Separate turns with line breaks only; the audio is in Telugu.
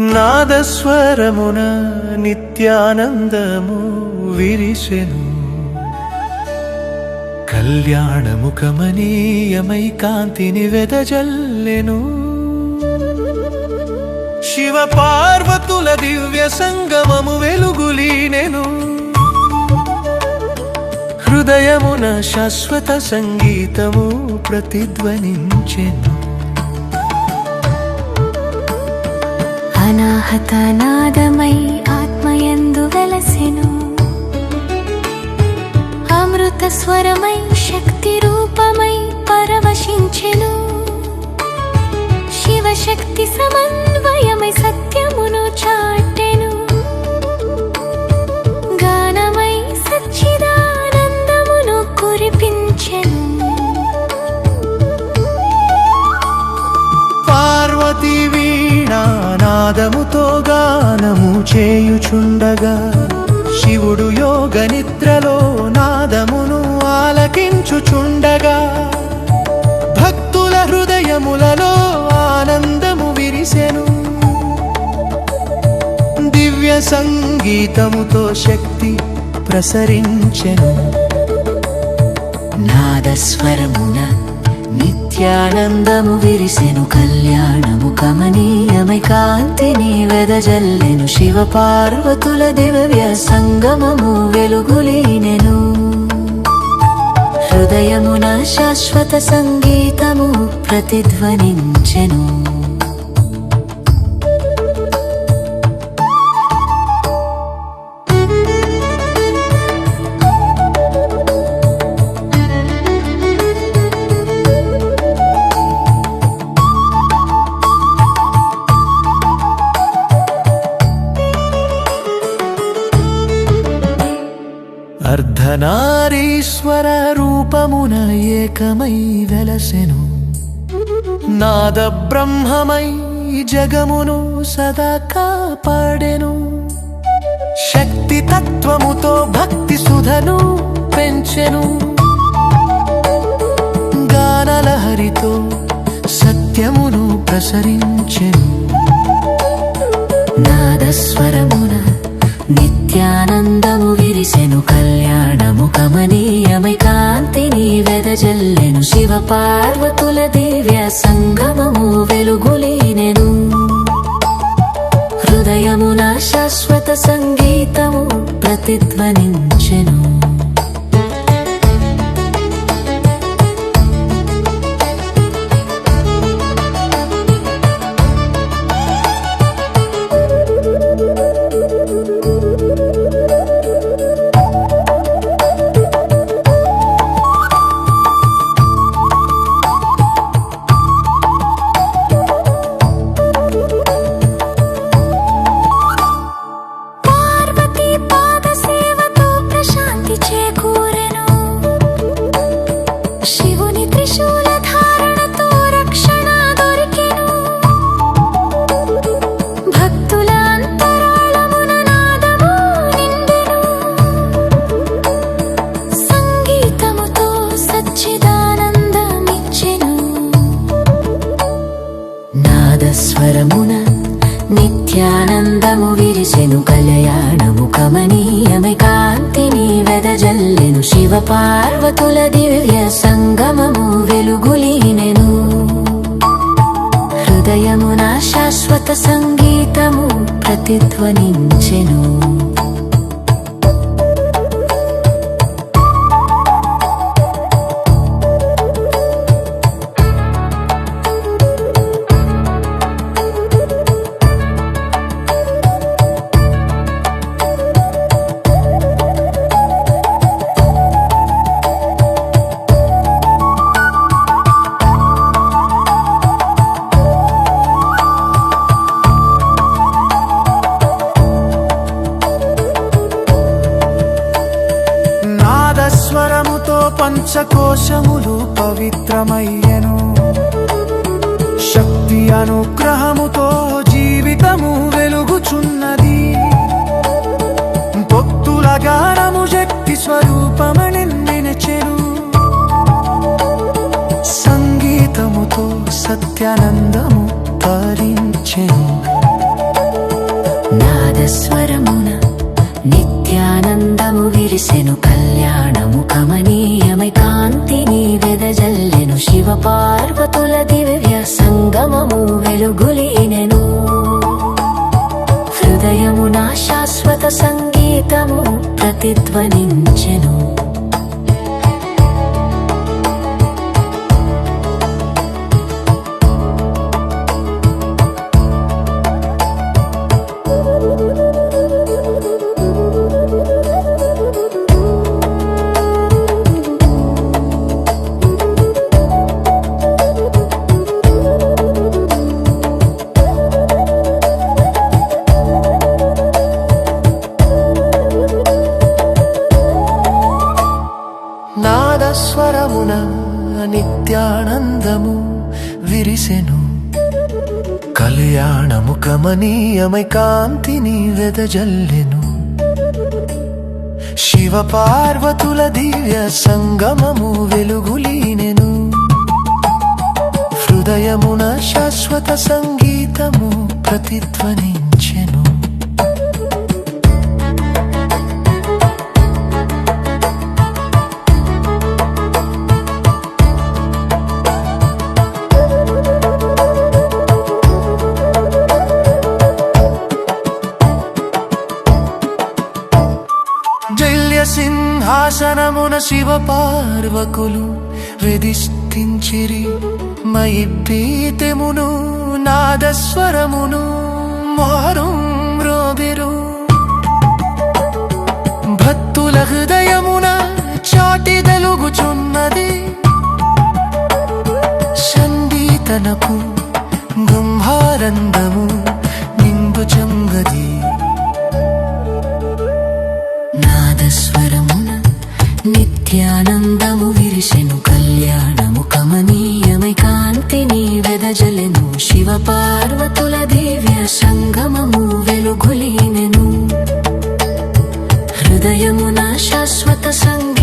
నాదస్వరమున నిత్యానందము విరిసెను. కళ్యాణముఖమనీయమై కాంతిని వెదజల్లెను. శివ పార్వతుల దివ్య సంగమము వెలుగులీనెను. హృదయమున శాశ్వత సంగీతము ప్రతిధ్వనించెను.
అనాహత నాదమై ఆత్మయందు వెలసెను. అమృత స్వరమై శక్తి రూపమై పరవశించెను. శివశక్తి సమన్వయమై నాదముతో గానము
చేయుచుండగా శివుడు యోగ నిద్రలో నాదమును ఆలకించుచుండగా భక్తుల హృదయములలో ఆనందము విరిసెను. దివ్య సంగీతముతో శక్తి ప్రసరించెను.
నాదస్వరమున నిత్యానందము విరిసెను కళ్యాణము కమనీయమై కాంతిని వెదజల్లెను శివ పార్వతుల దివ్య సంగమము వెలుగులీనెను. హృదయమున శాశ్వత సంగీతము ప్రతిధ్వనించెను.
అర్ధనారీశ్వర రూపమున ఏకమై వెలసెను. నాద బ్రహ్మమై జగమును సదా కాపాడెను. శక్తి తత్వముతో భక్తి సుధను పెంచెను. గానలహరితో సత్యమును ప్రసరించెను.
నాదస్వరమున నిత్యానందము విరిసెను కళ్యాణము కమనీయమై కాంతిని వెదజల్లెను శివ పార్వతుల దివ్య సంగమము వెలుగులీనెను హృదయమున శాశ్వత సంగీతము ప్రతిధ్వనించెను. శివ పార్వతుల దివ్య సంగమము వెలుగులీనెను. హృదయమున శాశ్వత సంగీతము ప్రతిధ్వనించెను.
స్వరముతో పంచకోశములు పవిత్రమయ్యను. శక్తి అనుగ్రహముతో జీవితము వెలుగుచున్నది. భక్తుల గానము శక్తి స్వరూపమని నినచెను. సంగీతముతో
సత్యానంద ప్రతిధ్వనించెను
నిత్యానందము విరిసెను. కళ్యాణముఖమనీయమై కాంతిని వెదజల్లెను. శివ పార్వతుల దివ్య సంగమము వెలుగులీనెను. హృదయమున శాశ్వత సంగీతము ప్రతిధ్వని. శాసనమున శివ పార్వకులు వెదిష్టించిరి మయిబ్బీతెమును నాదస్వరమును మారు మ్రోబెరు భక్తుల హృదయమున చాటి దలుగుచున్నది సంగీతనకు గుంహారందము నిండు చంగది.
నిత్యానందము విరిసెను కళ్యాణము కమనీయమై కాంతిని వెదజలెను. శివ పార్వతుల దివ్య సంగమము వెలుగులీనెను. హృదయమున శాశ్వత సంగ